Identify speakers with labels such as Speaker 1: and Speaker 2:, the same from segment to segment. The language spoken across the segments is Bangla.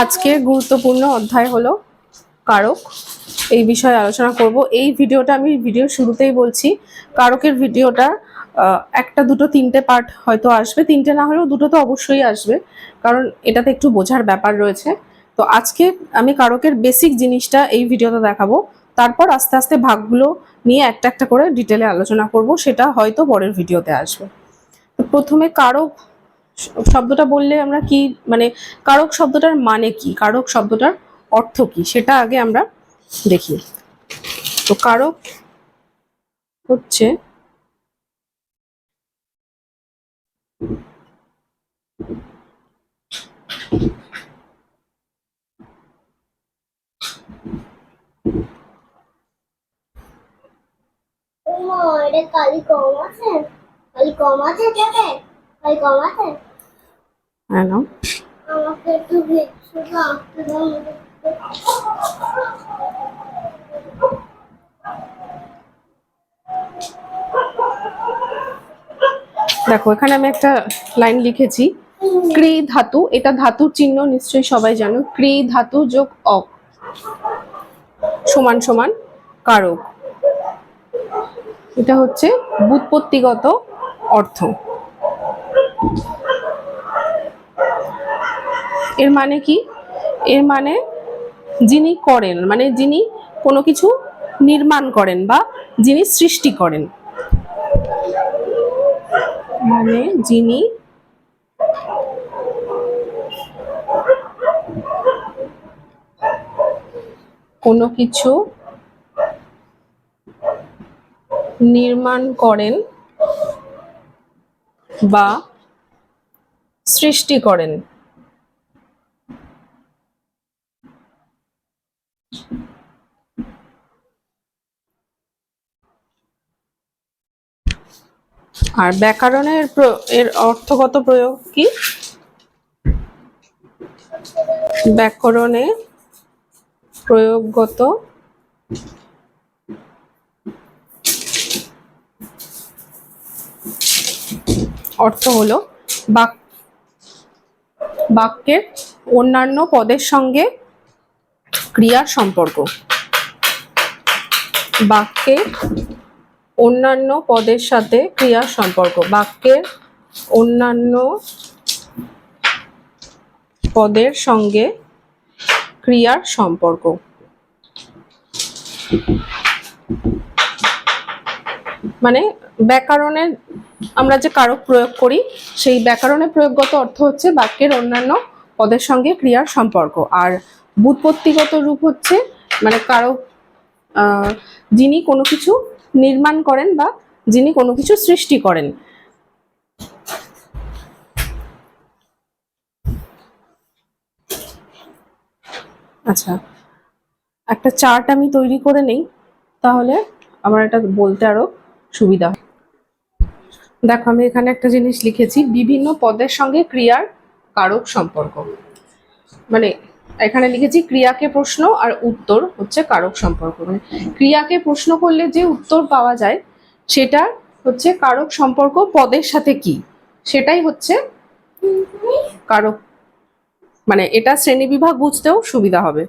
Speaker 1: আজকে গুরুত্বপূর্ণ অধ্যায় হলো কারক। এই বিষয়ে আলোচনা করব। এই ভিডিওটা আমি ভিডিও শুরুতেই বলছি, কারকের ভিডিওটা একটা দুটো তিনটে পার্ট হয়তো আসবে, তিনটে না হলেও দুটো তো অবশ্যই আসবে, কারণ এটাতে একটু বোঝার ব্যাপার রয়েছে। তো আজকে আমি কারকের বেসিক জিনিসটা এই ভিডিওতে দেখাবো। তারপর আস্তে আস্তে ভাগগুলো নিয়ে একটা একটা করে ডিটেলে আলোচনা করব, সেটা হয়তো পরের ভিডিওতে আসবে। প্রথমে কারক শব্দটা বললে আমরা কি মানে কারক শব্দটার মানে কি, কারক শব্দটার অর্থ কি, সেটা আগে আমরা দেখি। তো কারক হচ্ছে
Speaker 2: কালি কম আছে? কালি কম আছে যাবে কালি কম আছে?
Speaker 1: নাও দেখো, এখানে আমি একটা লাইন লিখেছি। ক্রি ধাতু, এটা ধাতুর চিহ্ন, নিশ্চয়ই সবাই জানো। ক্রি ধাতু যোগ অক সমান সমান কারক। এটা হচ্ছে বুৎপত্তিগত অর্থ। এর মানে কি? এর মানে যিনি করেন মানে যিনি কোনো কিছু নির্মাণ করেন বা যিনি সৃষ্টি করেন। মানে যিনি কোনো কিছু নির্মাণ করেন বা সৃষ্টি করেন। আর ব্যাকরণের এর অর্থগত প্রয়োগ কি? ব্যাকরণে প্রয়োগগত অর্থ হলো বাক, বাক্যের অন্যান্য পদের সঙ্গে ক্রিয়ার সম্পর্ক। বাক্যের অন্যান্য পদের সাথে ক্রিয়ার সম্পর্ক। বাক্যের অন্যান্য পদের সঙ্গে ক্রিয়ার সম্পর্ক। মানে ব্যাকরণের আমরা যে কারক প্রয়োগ করি, সেই ব্যাকরণের প্রয়োগগত অর্থ হচ্ছে বাক্যের অন্যান্য পদের সঙ্গে ক্রিয়ার সম্পর্ক। আর বুৎপত্তিগত রূপ হচ্ছে মানে কারক যিনি কোনো কিছু নির্মাণ করেন বা যিনি কোনো কিছু সৃষ্টি করেন। আচ্ছা একটা চার্ট আমি তৈরি করে নেই, তাহলে আমার এটা বলতে আরও সুবিধা দেখো, আমি এখানে একটা জিনিস লিখেছি, বিভিন্ন পদের সঙ্গে ক্রিয়ার কারক সম্পর্ক। মানে এখানে লিখেছি ক্রিয়াকে প্রশ্ন আর উত্তর হচ্ছে কারক সম্পর্ক। মানে ক্রিয়াকে প্রশ্ন করলে যে উত্তর পাওয়া যায়, সেটা হচ্ছে কারক সম্পর্ক পদের সাথে কি? সেটাই হচ্ছে কারক। মানে এটা শ্রেণীবিভাগ বুঝতেও সুবিধা হবে।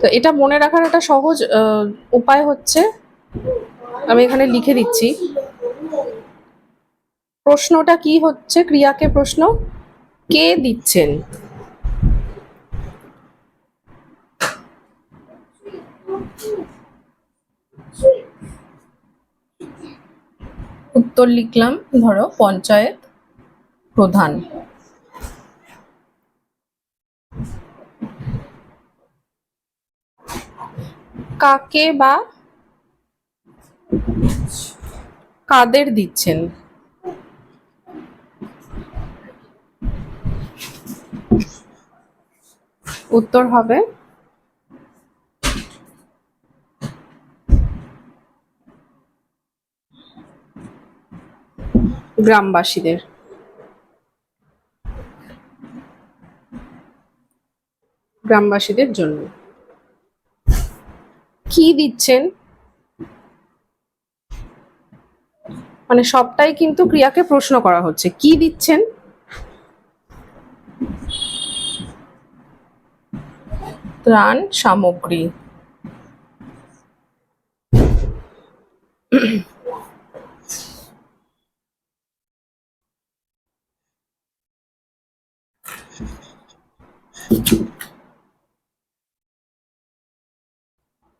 Speaker 1: তো এটা মনে রাখার একটা সহজ উপায় হচ্ছে, আমি এখানে লিখে দিচ্ছি। প্রশ্নটা কি হচ্ছে? ক্রিয়াকে প্রশ্ন কে দিচ্ছেন? উত্তর লিখলাম ধরো পঞ্চায়েত প্রধান। কাকে বা কাদের দিচ্ছেন? উত্তর হবে গ্রামবাসীদের। গ্রামবাসীদের জন্য। কি দিচ্ছেন? মানে সবটাই কিন্তু ক্রিয়াকে প্রশ্ন করা হচ্ছে। কি দিচ্ছেন? ত্রাণ সামগ্রী।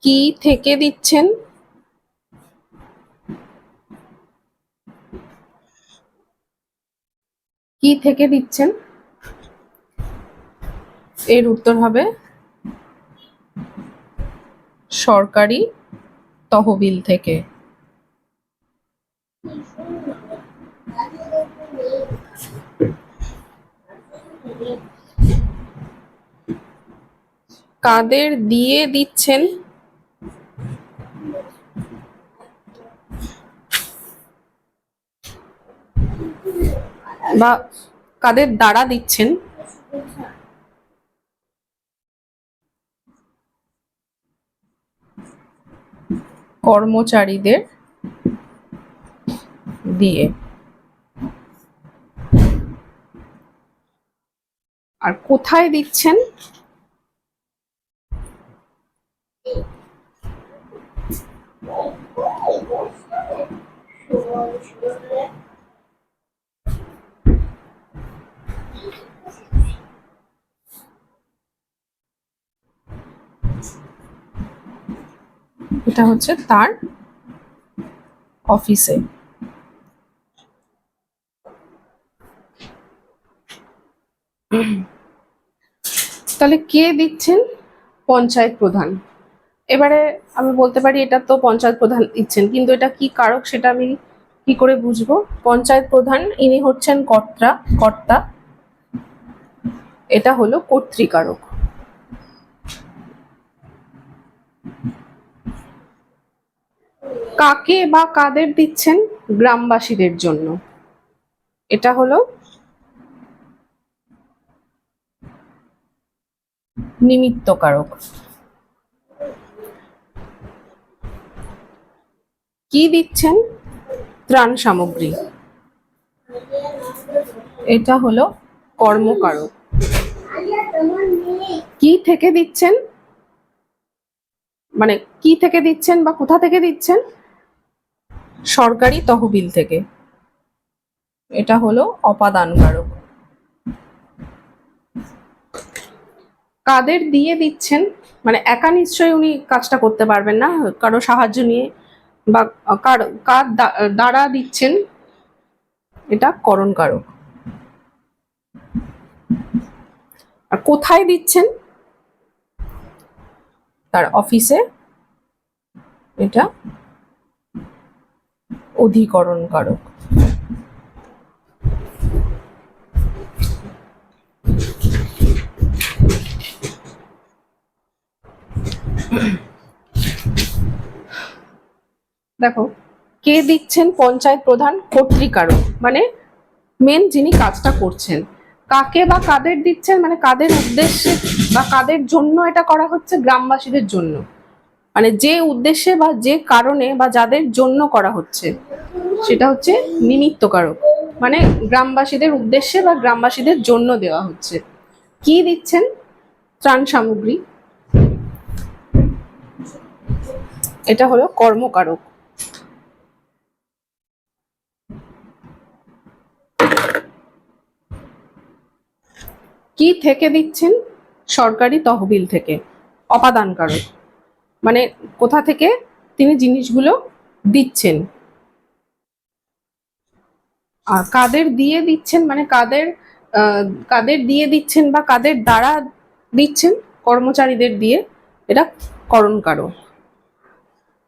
Speaker 1: কি থেকে দিচ্ছেন? কি থেকে দিচ্ছেন? এর উত্তর হবে সরকারি তহবিল থেকে। কাদের দিয়ে দিচ্ছেন? বা কাদের দ্বারা দিচ্ছেন? কর্মচারীদের দিয়ে। আর কোথায় দিচ্ছেন? এটা হচ্ছে তার অফিসে। তাহলে কে দিচ্ছেন পঞ্চায়েত প্রধান? এবারে আমি বলতে পারি এটা তো পঞ্চায়েত প্রধান দিচ্ছেন কিন্তু এটা কি কারক সেটা আমি কি করে বুঝব? পঞ্চায়েত প্রধান, ইনি হচ্ছেন কর্তা কর্তা। এটা হলো কর্তৃকারক। কাকে বা কাদের দিচ্ছেন? গ্রামবাসীদের জন্য। এটা হলো নিমিত্তকারক কি দিচ্ছেন? ত্রাণ সামগ্রী। এটা হলো কর্মকারক। কি থেকে দিচ্ছেন? মানে কি থেকে দিচ্ছেন বা কোথা থেকে দিচ্ছেন? সরকারি তহবিল থেকে। এটা হলো অপাদানকারক। কাদের দিয়ে দিচ্ছেন? মানে একা নিশ্চয়ই উনি কাজটা করতে পারবেন না, কারও সাহায্য নিয়ে। বা কার কার দ্বা- দ্বারা দিচ্ছেন, এটা করণ কারক। আর কোথায় দিচ্ছেন? তার অফিসে এটা অধিকরণ কারক। দেখো, কে দিচ্ছেন পঞ্চায়েত প্রধান? কর্তৃকারক মানে মেন যিনি কাজটা করছেন। কাকে বা কাদের দিচ্ছেন? মানে কাদের উদ্দেশ্যে বা কাদের জন্য এটা করা হচ্ছে? গ্রামবাসীদের জন্য। মানে যে উদ্দেশ্যে বা যে কারণে বা যাদের জন্য করা হচ্ছে, সেটা হচ্ছে নিমিত্তকারক। মানে গ্রামবাসীদের উদ্দেশ্যে বা গ্রামবাসীদের জন্য দেওয়া হচ্ছে। কি দিচ্ছেন? ত্রাণ সামগ্রী। এটা হলো কর্মকারক। কি থেকে দিচ্ছেন? সরকারি তহবিল থেকে। অপাদান অপাদানকারক। মানে কোথা থেকে তিনি জিনিসগুলো দিচ্ছেন? আর কাদের দিয়ে দিচ্ছেন? মানে কাদের কাদের দিয়ে দিচ্ছেন বা কাদের দ্বারা দিচ্ছেন? কর্মচারীদের দিয়ে। এটা করণ কারক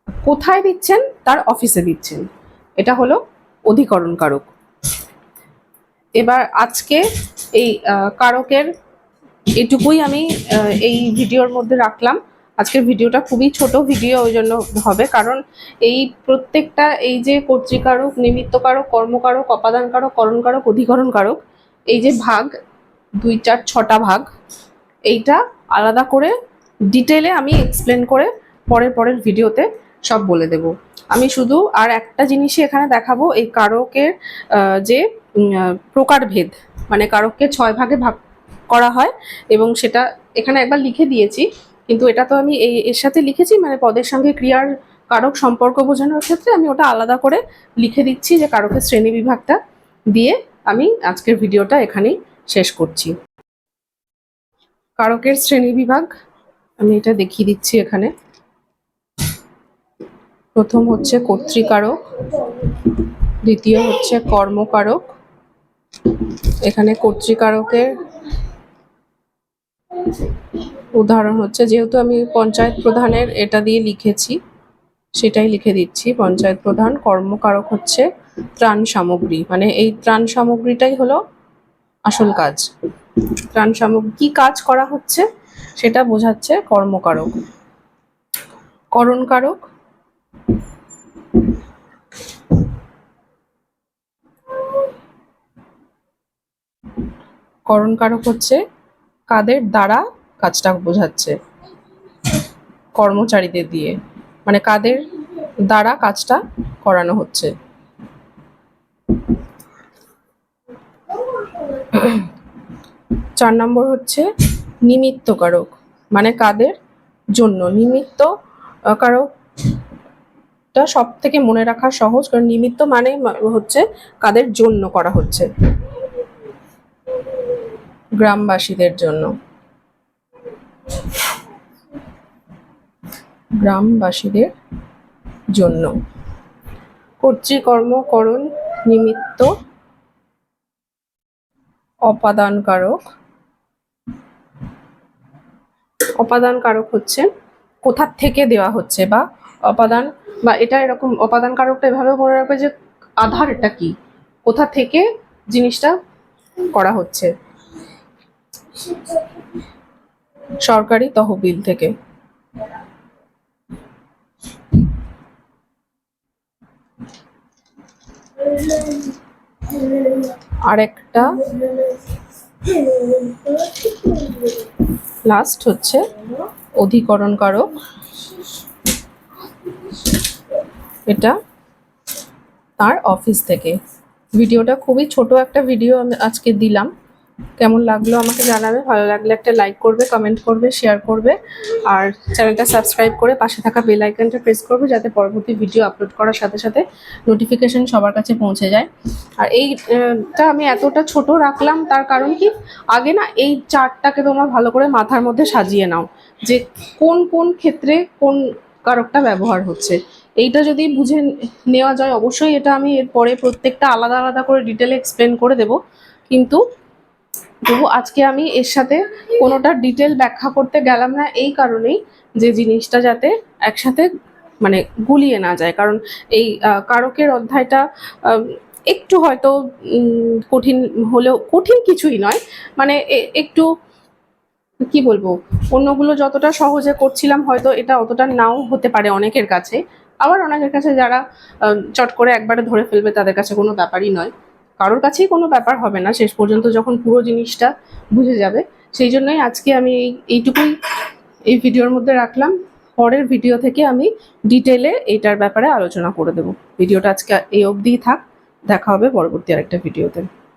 Speaker 1: কোথায় দিচ্ছেন? তার অফিসে দিচ্ছেন। এটা হলো অধিকরণ কারক এবার আজকে এই কারকের এটুকুই আমি এই ভিডিওর মধ্যে রাখলাম। আজকের ভিডিওটা খুবই ছোট ভিডিও, ওই জন্য হবে। কারণ এই প্রত্যেকটা, এই যে কর্তৃকারক, নিমিত্তকারক, কর্মকারক, অপাদানকারক, করণকারক, অধিকরণকারক, এই যে ভাগ, দুই, চার, ছটা ভাগ, এইটা আলাদা করে ডিটেলে আমি এক্সপ্লেন করে পরের পরের ভিডিওতে সব বলে দেব। আমি শুধু আর একটা জিনিসই এখানে দেখাবো, এই কারকের যে প্রকারভেদ মানে কারককে ছয় ভাগে ভাগ করা হয় এবং সেটা এখানে একবার লিখে দিয়েছি, কিন্তু এটা তো আমি এই, এর সাথে লিখেছি মানে পদের সঙ্গে ক্রিয়ার কারক সম্পর্ক বোঝানোর ক্ষেত্রে আমি ওটা আলাদা করে লিখে দিচ্ছি যে কারকের শ্রেণি বিভাগটা দিয়ে আমি আজকের ভিডিওটা এখানেই শেষ করছি। কারকের শ্রেণি বিভাগ, আমি এটা দেখিয়ে দিচ্ছি এখানে। প্রথম হচ্ছে কর্তৃকারক, দ্বিতীয় হচ্ছে কর্মকারক এখানে কর্তৃকারকের উদাহরণ হচ্ছে, যেহেতু আমি পঞ্চায়েত প্রধানের এটা দিয়ে লিখেছি, সেটাই লিখে দিচ্ছি, পঞ্চায়েত প্রধান কর্মকারক হচ্ছে ত্রাণ সামগ্রী। মানে এই ত্রাণ সামগ্রীটাই হলো আসল কাজ। ত্রাণ সামগ্রী, কি কাজ করা হচ্ছে সেটা বোঝাচ্ছে কর্মকারক। করণকারক করণকারক হচ্ছে কাদের দ্বারা কাজটা বোঝাচ্ছে। কর্মচারীদের দিয়ে মানে কাদের দ্বারা কাজটা করানো হচ্ছে। চার নম্বর হচ্ছে নিমিত্ত কারক মানে কাদের জন্য। নিমিত্ত কারকটা সব থেকে মনে রাখা সহজ, কারণ নিমিত্ত মানে হচ্ছে কাদের জন্য করা হচ্ছে। গ্রামবাসীদের জন্য। গ্রামবাসীদের জন্য। কর্তৃকর্মকরণ নিমিত্ত অপাদান কারক অপাদান কারক হচ্ছে কোথার থেকে দেওয়া হচ্ছে বা অপাদান বা এটা এরকম অপাদান কারকটা এভাবে মনে রাখবে যে আধারটা কি? কোথা থেকে জিনিসটা করা হচ্ছে? সরকারি তহবিল থেকে। আরেকটা লাস্ট হচ্ছে অধিকরণ কারক এটা তার অফিস থেকে। ভিডিওটা খুবই ছোট একটা ভিডিও আমি আজকে দিলাম। কেমন লাগল আমাকে জানাবে? ভালো লাগলে একটা লাইক করবে কমেন্ট করবে শেয়ার করবে। আর চ্যানেলটা সাবস্ক্রাইব করে পাশে থাকা বেল আইকনটা প্রেস করবে যাতে পরবর্তী ভিডিও আপলোড করার সাথে সাথে নোটিফিকেশন সবার কাছে পৌঁছে যায়। আর এইটা আমি এতটা ছোট রাখলাম, তার কারণ কি? আগে না এই চার্টটাকে তোমরা ভালো করে মাথার মধ্যে সাজিয়ে নাও যে কোন কোন ক্ষেত্রে কোন কারকটা ব্যবহার হচ্ছে। এইটা যদি বুঝে নেওয়া যায়, অবশ্যই এটা আমি এরপরে প্রত্যেকটা আলাদা আলাদা করে ডিটেলে এক্সপ্লেন করে দেব। কিন্তু তবু আজকে আমি এর সাথে কোনোটা ডিটেল ব্যাখ্যা করতে গেলাম না এই কারণেই যে জিনিসটা যাতে একসাথে মানে গুলিয়ে না যায়। কারণ এই কারকের অধ্যায়টা একটু হয়তো কঠিন হলেও, কঠিন কিছুই নয়। মানে একটু, কি বলব, অন্যগুলো যতটা সহজে করছিলাম হয়তো এটা অতটা নাও হতে পারে অনেকের কাছে। আবার অনেকের কাছে যারা চট করে একবারে ধরে ফেলবে তাদের কাছে কোনো ব্যাপারই নয়। কারোর কাছেই কোনো ব্যাপার হবে না। শেষ পর্যন্ত যখন পুরো জিনিসটা বুঝে যাবে, সেই জন্যই আজকে আমি এই এইটুকুই এই ভিডিওর মধ্যে রাখলাম। পরের ভিডিও থেকে আমি ডিটেলে এটার ব্যাপারে আলোচনা করে দেব। ভিডিওটা আজকে এই অবধিই থাক। দেখা হবে পরবর্তী আরেকটা ভিডিওতে।